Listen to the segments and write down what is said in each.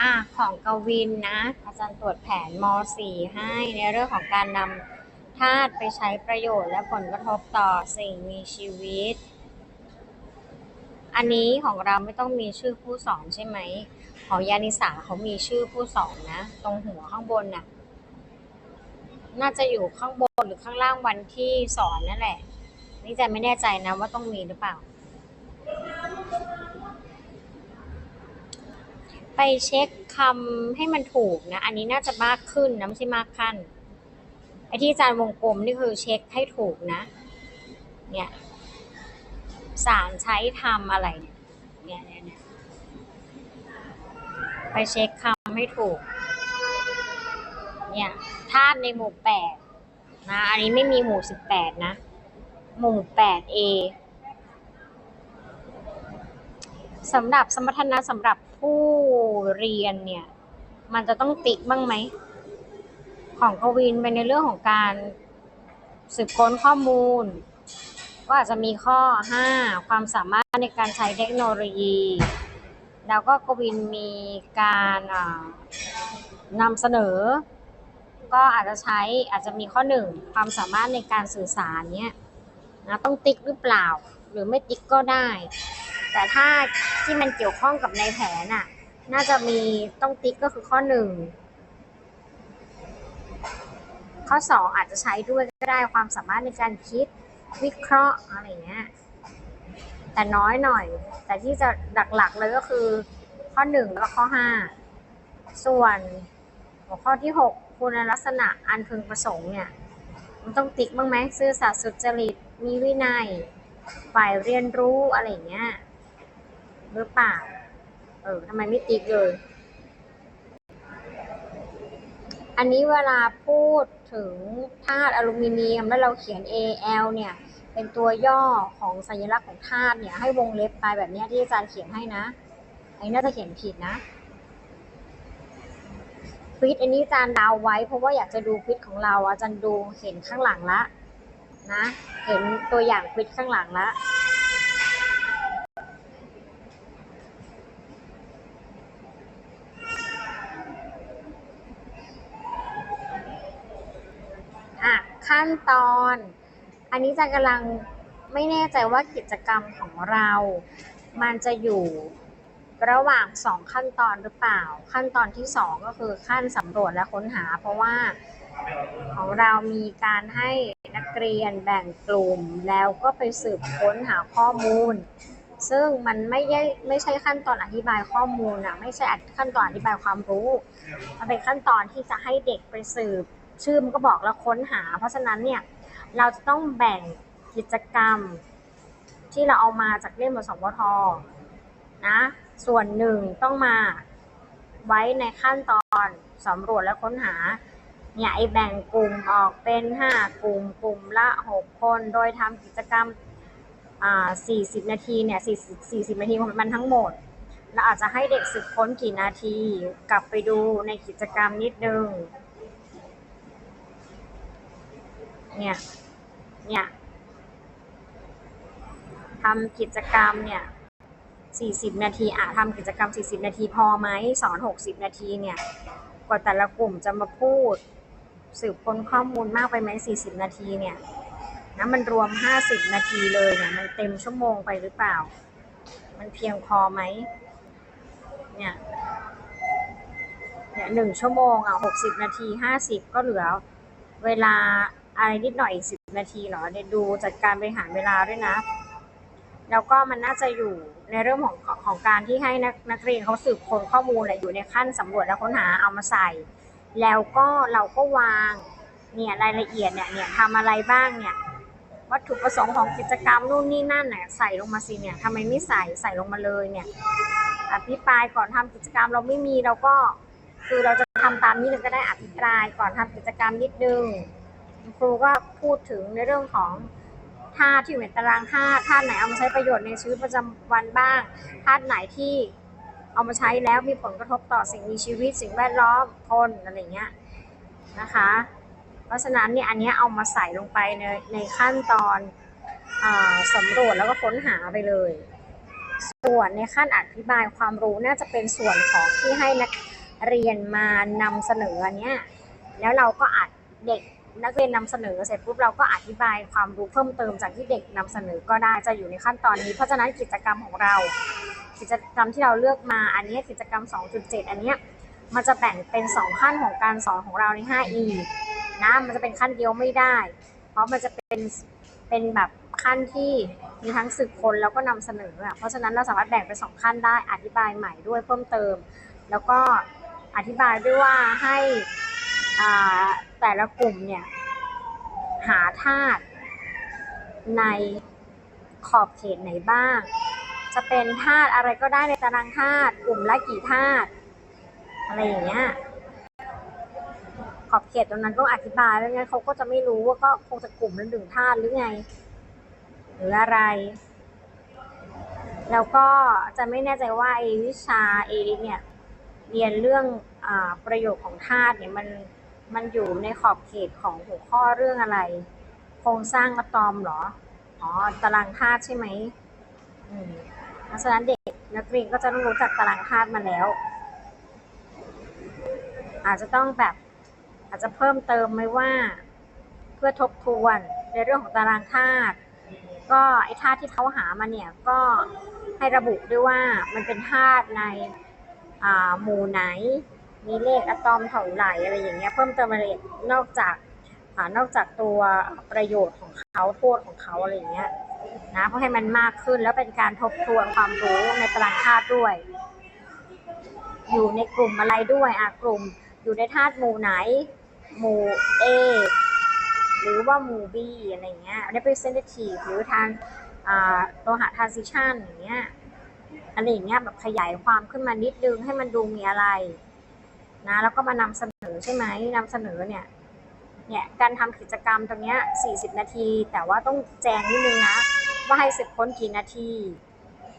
อะของกวินนะ อาจารย์ตรวจแผนม .4 ให้ในเรื่องของการนำธาตุไปใช้ประโยชน์และผลกระทบต่อสิ่งมีชีวิต อันนี้ของเราไม่ต้องมีชื่อผู้สอนใช่ไหม ของยานิสาเขามีชื่อผู้สอนนะ ตรงหัวข้างบนน่ะ น่าจะอยู่ข้างบนหรือข้างล่างวันที่สอนนั่นแหละ นี่จะไม่แน่ใจนะว่าต้องมีหรือเปล่า ไปเช็คคำให้มันถูกนะ อันนี้น่าจะมากขึ้นนะไม่ใช่มากขั้น ไอ้ที่อาจารย์วงกลมนี่คือเช็คให้ถูกนะ เนี่ยสารใช้ทำอะไรเนี่ยเนี่ยเนี่ยไปเช็คคำให้ถูก เนี่ยธาตุในหมู่แปดนะ อันนี้ไม่มีหมู่สิบแปดนะ หมู่แปดเอสำหรับสมรรถนะสำหรับ ผู้เรียนเนี่ย มันจะต้องติ๊กบ้างไหม ของกวินไปในเรื่องของการสืบค้นข้อมูล ก็อาจจะมีข้อ 5 ความสามารถในการใช้เทคโนโลยี แล้วก็กวินมีการนำเสนอ ก็อาจจะใช้อาจจะมีข้อ 1 ความสามารถในการสื่อสารเนี้ยนะต้องติ๊กหรือเปล่า หรือไม่ติ๊กก็ได้แต่ถ้าที่มันเกี่ยวข้องกับในแผนน่ะ น่าจะมีต้องติ๊กก็คือข้อ1ข้อ2องอาจจะใช้ด้วยก็ได้ความสามารถในการคิดวิเคราะห์อะไรเงี้ยแต่น้อยหน่อย แต่ที่จะหลักๆเลยก็คือข้อ1แล้วก็ข้อ5ส่วนหัวข้อที่6คุณลักษณะอันพึงประสงค์เนี่ยมันต้องติ๊กบ้างไหมซื่อสัตย์สุจริตมีวินัยฝ่ายเรียนรู้อะไรเงี้ย หรือเปล่า เออทำไมไม่ติ๊กเลย อันนี้เวลาพูดถึงธาตุอลูมิเนียม แล้วเราเขียน AL เนี่ย เป็นตัวย่อของสัญลักษณ์ของธาตุเนี่ย ให้วงเล็บไปแบบนี้ที่อาจารย์เขียนให้นะ อันนี้น่าจะเขียนผิดนะฟิตอันนี้อาจารย์ดาวไว้ เพราะว่าอยากจะดูฟิตของเราอาจารย์ดูเห็นข้างหลังละนะ เห็นตัวอย่างฟิตข้างหลังละ ขั้นตอน อันนี้จะกำลังไม่แน่ใจว่ากิจกรรมของเรา มันจะอยู่ระหว่างสองขั้นตอนหรือเปล่า ขั้นตอนที่สองก็คือขั้นสำรวจและค้นหา เพราะว่าของเรามีการให้นักเรียนแบ่งกลุ่มแล้วก็ไปสืบค้นหาข้อมูล ซึ่งมันไม่ใช่ไม่ใช่ขั้นตอนอธิบายข้อมูลอะไม่ใช่ขั้นตอนอธิบายความรู้ มันเป็นขั้นตอนที่จะให้เด็กไปสืบ ชื่อมันก็บอกแล้วค้นหา เพราะฉะนั้นเนี่ยเราจะต้องแบ่งกิจกรรม ที่เราเอามาจากเล่มสมทนะส่วนหนึ่งต้องมาไว้ในขั้นตอนสำรวจและค้นหาเนี่ยไอแบ่งกลุ่มออกเป็น 5 กลุ่มกลุ่มละ 6 คน โดยทำกิจกรรมอ่า40 นาทีเนี่ย40 40 นาทีของมันทั้งหมดเราอาจจะให้เด็กสืบค้นกี่นาที กลับไปดูในกิจกรรมนิดนึง เนี่ย เนี่ยทำกิจกรรมเนี่ย40นาทีอะทำกิจกรรม40นาทีพอไหมสอน60นาทีเนี่ย กว่าแต่ละกลุ่มจะมาพูด สืบค้นข้อมูลมากไปไหม40นาทีเนี่ยนะมันรวม50นาทีเลยเนี่ยมันเต็มชั่วโมงไปหรือเปล่า มันเพียงพอไหมเนี่ยเนี่ยหนึ่งชั่วโมงอะ60นาที50ก็เหลือ เวลา อะไรนิดหน่อยอีกสิบนาทีเหรอเดี๋ยวดูจัดการบริหารเวลาด้วยนะ แล้วก็มันน่าจะอยู่ในเรื่องของของการที่ให้นักนักเรียนเขาสืบค้นข้อมูลแหละอยู่ในขั้นสำรวจและค้นหาเอามาใส่ แล้วก็เราก็วางเนี่ยรายละเอียดเนี่ยเนี่ยทำอะไรบ้างเนี่ยวัตถุประสงค์ของกิจกรรมนู่นนี่นั่นเนี่ยใส่ลงมาสิเนี่ยทำไมไม่ใส่ใส่ลงมาเลยเนี่ยอภิปรายก่อนทำกิจกรรมเราไม่มีเราก็คือเราจะทำตามนี้เลยก็ได้อภิปรายก่อนทำกิจกรรมนิดนึง ครูก็พูดถึงในเรื่องของธาตุที่อยู่ในตารางธาตุธาตุไหนเอามาใช้ประโยชน์ในชีวิตประจำวันบ้างธาตุไหนที่เอามาใช้แล้วมีผลกระทบต่อสิ่งมีชีวิต สิ่งแวดล้อมคนอะไรเงี้ยนะคะ เพราะฉะนั้นเนี่ยอันนี้เอามาใส่ลงไปในในขั้นตอนอสำรวจแล้วก็ค้นหาไปเลย ส่วนในขั้นอธิบายความรู้น่าจะเป็นส่วนของที่ให้นักเรียนมานำเสนอเนี้ยแล้วเราก็อัดเด็ก นักเรียนนำเสนอเสร็จปุ๊บเราก็อธิบายความรู้เพิ่มเติมจากที่เด็กนำเสนอก็ได้จะอยู่ในขั้นตอนนี้ เพราะฉะนั้นกิจกรรมของเรา กิจกรรมที่เราเลือกมาอันนี้กิจกรรม 2.7 อันเนี้ยมันจะแบ่งเป็น 2 ขั้นของการสอนของเราใน 5E นะมันจะเป็นขั้นเดียวไม่ได้ เพราะมันจะเป็นเป็นแบบขั้นที่มีทั้งสึกคนแล้วก็นำเสนออะเพราะฉะนั้นเราสามารถแบ่งเป็นสองขั้นได้อธิบายใหม่ด้วยเพิ่มเติม แล้วก็อธิบายด้วยว่าให้อ่า แต่ละกลุ่มเนี่ย หาธาตุในขอบเขตไหนบ้าง จะเป็นธาตุอะไรก็ได้ในตารางธาตุกลุ่มละกี่ธาตุอะไรอย่างเงี้ยขอบเขตตรงนั้นต้องอธิบายแล้วงั้นเขาก็จะไม่รู้ว่าก็คงจะกลุ่มละหนึ่งธาตุหรือไง หรืออะไร แล้วก็จะไม่แน่ใจว่าไอ้วิชาเอเนี่ยเรียนเรื่องอประโยชน์ของธาตุเนี่ยมัน มันอยู่ในขอบเขตของหัวข้อเรื่องอะไร โครงสร้างอะตอมเหรอ อ๋อ ตารางธาตุใช่ไหมอืมเพราะฉะนั้นเด็กนักเรียนก็จะต้องรู้จักตารางธาตุมาแล้ว อาจจะต้องแบบอาจจะเพิ่มเติมไหมว่า เพื่อทบทวนในเรื่องของตารางธาตุก็ไอ้ธาตุที่เขาหามาเนี่ยก็ให้ระบุด้วยว่ามันเป็นธาตุในหมู่ไหน มีเลขอะตอมเท่าไหร่อะไรอย่างเงี้ยเพิ่มเติมรายละเอียดนอกจากอนอกจากตัวประโยชน์ของเขาโทษของเขาอะไรอย่างเงี้ยนะเพื่อให้มันมากขึ้นแล้วเป็นการทบทวนความรู้ในตารางธาตุด้วย อยู่ในกลุ่มอะไรด้วยอะกลุ่มอยู่ในธาตุหมู่ไหน หมู่ A หรือว่าหมู่ B อะไรเงี้ย representative หรือทางโลหะ transition อย่างเงี้ยอะไรอย่างเงี้ยแบบขยายความขึ้นมานิดนึงให้มันดูมีอะไร นะแล้วก็มานำเสนอใช่ไหมนำเสนอเนี่ยเนี่ยการทำกิจกรรมตรงเนี้ย40 นาที แต่ว่าต้องแจ้งนิดนึงนะ ว่าให้เสร็จพ้นกี่นาที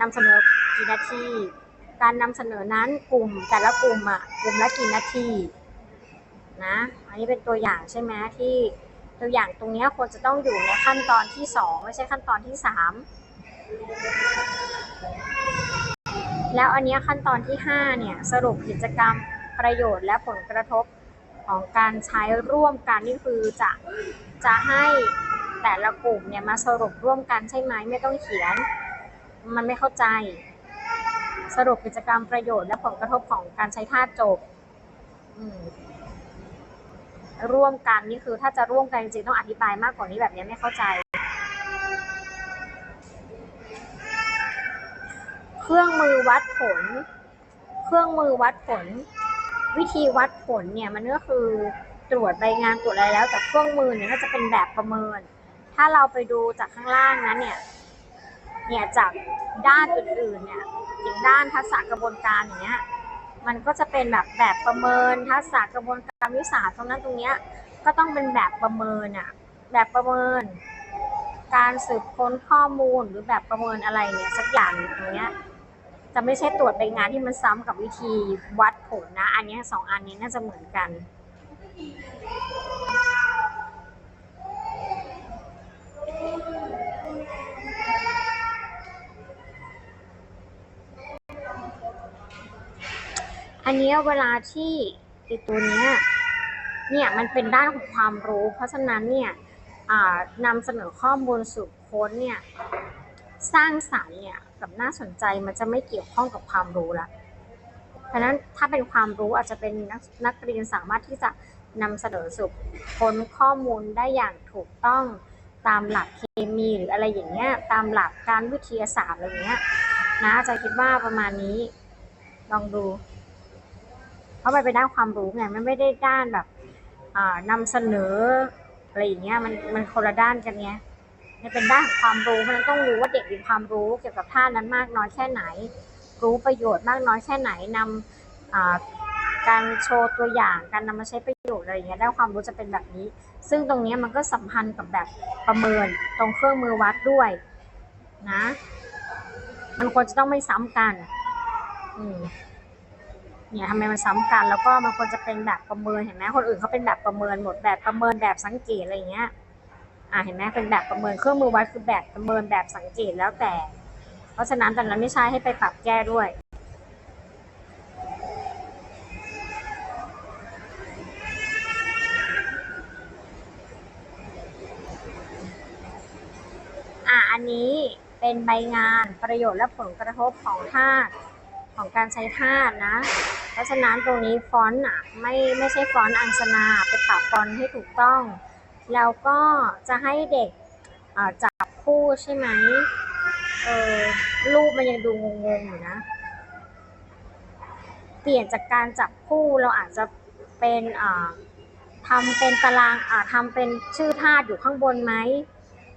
นำเสนอกี่นาที การนำเสนอนั้นกลุ่มแต่ละกลุ่มอะกลุ่มละกี่นาทีนะอันนี้เป็นตัวอย่างใช่ไหมที่ตัวอย่างตรงเนี้ยควรจะต้องอยู่ในขั้นตอนที่สองไม่ใช่ขั้นตอนที่สามแล้วอันนี้ขั้นตอนที่ห้าเนี่ย สรุปกิจกรรม ประโยชน์และผลกระทบของการใช้ร่วมกันนี่คือจะจะให้แต่ละกลุ่มเนี่ยมาสรุปร่วมกันใช่ไหมไม่ต้องเขียน มันไม่เข้าใจ สรุปกิจกรรมประโยชน์และผลกระทบของการใช้ธาตุจบร่วมกันนี่คือถ้าจะร่วมกันจริงๆต้องอธิบายมากกว่านี้แบบนี้ไม่เข้าใจ เครื่องมือวัดผล เครื่องมือวัดผล วิธีวัดผลเนี่ยมันก็คือตรวจใบงานตรวจอะไรแล้วแต่เครื่องมือเนี่ยก็จะเป็นแบบประเมิน ถ้าเราไปดูจากข้างล่างนั้นเนี่ยเนี่ยจากด้านอื่นๆเนี่ยอย่างด้านทักษะกระบวนการอย่างเงี้ยมันก็จะเป็นแบบแบบประเมินทักษะกระบวนการวิสาตร์ตรงนั้นตรงเนี้ยก็ต้องเป็นแบบประเมินอะแบบประเมิน การสืบค้นข้อมูลหรือแบบประเมินอะไรเนี่ยสักอย่างตรงเนี้ย จะไม่ใช่ตรวจใบงานที่มันซ้ำกับวิธีวัดผลนะ อันนี้สองอันนี้น่าจะเหมือนกัน อันนี้เวลาที่ไอตัวเนี้ยเนี่ยมันเป็นด้านของความรู้ เพราะฉะนั้นเนี่ยนำเสนอข้อมูลสืบค้นเนี่ย สร้างสรรค์เนี่ยกับน่าสนใจมันจะไม่เกี่ยวข้องกับความรู้ละเพราะนั้นถ้าเป็นความรู้อาจจะเป็นนักนักเรียนสามารถที่จะนำเสนอสืบค้นข้อมูลได้อย่างถูกต้องตามหลักเคมีหรืออะไรอย่างเงี้ยตามหลักการวิทยาศาสตร์อะไรอย่างเงี้ยนะอาจารย์คิดว่าประมาณนี้ลองดู เพราะมันเป็นด้านความรู้ไงมันไม่ได้ด้านแบบอ่านำเสนออะไรอย่างเงี้ยมันมันคนละด้านกันไง มันเป็นด้านของความรู้เพราะนั้นต้องรู้ว่าเด็กมีความรู้เกี่ยวกับท่านั้นมากน้อยแค่ไหน รู้ประโยชน์มากน้อยแค่ไหนนำอ่าการโชว์ตัวอย่างการนำมาใช้ประโยชน์อะไรอย่างเงี้ยได้ความรู้จะเป็นแบบนี้ ซึ่งตรงนี้มันก็สัมพันธ์กับแบบประเมินตรงเครื่องมือวัดด้วยนะมันควรจะต้องไม่ซ้ำกันอืมเนี่ยทำไมมันซ้ำกัน แล้วก็มันควรจะเป็นแบบประเมินเห็นไหมคนอื่นเขาเป็นแบบประเมินหมดแบบประเมินแบบสังเกตอะไรอย่างเงี้ย อ่าเห็นไหมเป็นแบบประเมินเครื่องมือวัดคือแบบประเมินแบบสังเกตแล้วแต่ เพราะฉะนั้นตอนนั้นไม่ใช่ให้ไปปรับแก้ด้วยอะอันนี้เป็นใบงานประโยชน์และผลกระทบของธาตุของการใช้ธาตุนะ เพราะฉะนั้นตรงนี้ฟอนต์อะไม่ไม่ใช่ฟอนต์อังสนาไปปรับฟอนต์ให้ถูกต้อง แล้วก็ จะให้เด็กจับคู่ใช่ไหมเออรูปมันยังดูงงๆอยู่นะ เปลี่ยนจากการจับคู่เราอาจจะเป็นทำเป็นตารางทำเป็นชื่อธาตุอยู่ข้างบนไหม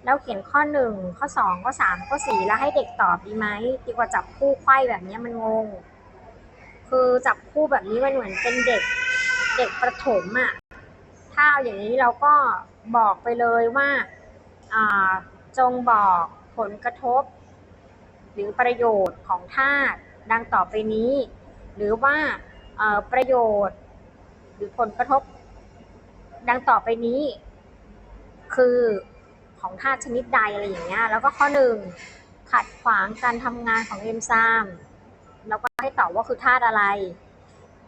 แล้วเขียนข้อหนึ่งข้อสองข้อสามข้อสี่แล้วให้เด็กตอบดีไหมดีกว่าจับคู่ไข้แบบนี้มันงง คือจับคู่แบบนี้มันเหมือนเป็นเด็กเด็กประถมอะ่ะ ถ้าเอาอย่างนี้เราก็บอกไปเลยว่าจงบอกผลกระทบ หรือประโยชน์ของธาตุดังต่อไปนี้ หรือว่าประโยชน์ หรือผลกระทบ ดังต่อไปนี้ คือของธาตุชนิดใดอะไรอย่างเงี้ยแล้วก็ข้อหนึ่งขัดขวางการทำงานของเอนไซม์แล้วก็ให้ตอบว่าคือธาตุอะไร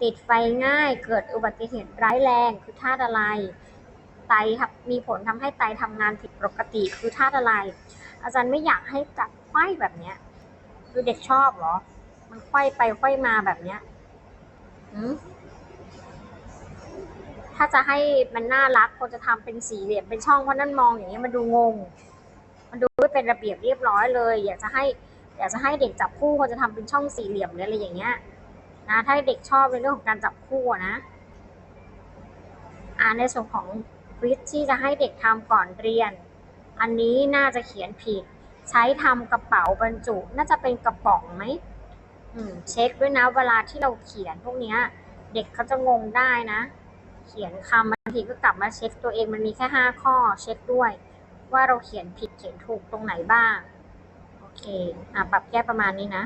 ติดไฟง่ายเกิดอุบัติเหตุร้ายแรงคือธาตุอะไร ไตครับมีผลทำให้ไตทำงานผิดปกติคือธาตุอะไร อาจารย์ไม่อยากให้จับไขว้แบบเนี้ยคือเด็กชอบเหรอ มันไขว้ไปไขว้มาแบบเนี้ยหืมถ้าจะให้มันน่ารักควรจะทำเป็นสี่เหลี่ยมเป็นช่องเพราะนั่นมองอย่างนี้มันดูงง มันดูไม่เป็นระเบียบเรียบร้อยเลย อยากจะให้ อยากจะให้เด็กจับคู่ควรจะทำเป็นช่องสี่เหลี่ยมหรืออะไรอย่างเงี้ย นะถ้าเด็กชอบในเรื่องของการจับคู่นะอ่าในส่วนของวิทที่จะให้เด็กทำก่อนเรียน อันนี้น่าจะเขียนผิด ใช้ทำกระเป๋าบรรจุ น่าจะเป็นกระป๋องไหมอืมเช็คด้วยนะเวลาที่เราเขียนพวกเนี้ยเด็กเขาจะงงได้นะ เขียนคำบางทีก็กลับมาเช็คตัวเองมันมีแค่ห้าข้อเช็คด้วย ว่าเราเขียนผิดเขียนถูกตรงไหนบ้างโอเคอะปรับแก้ประมาณนี้นะ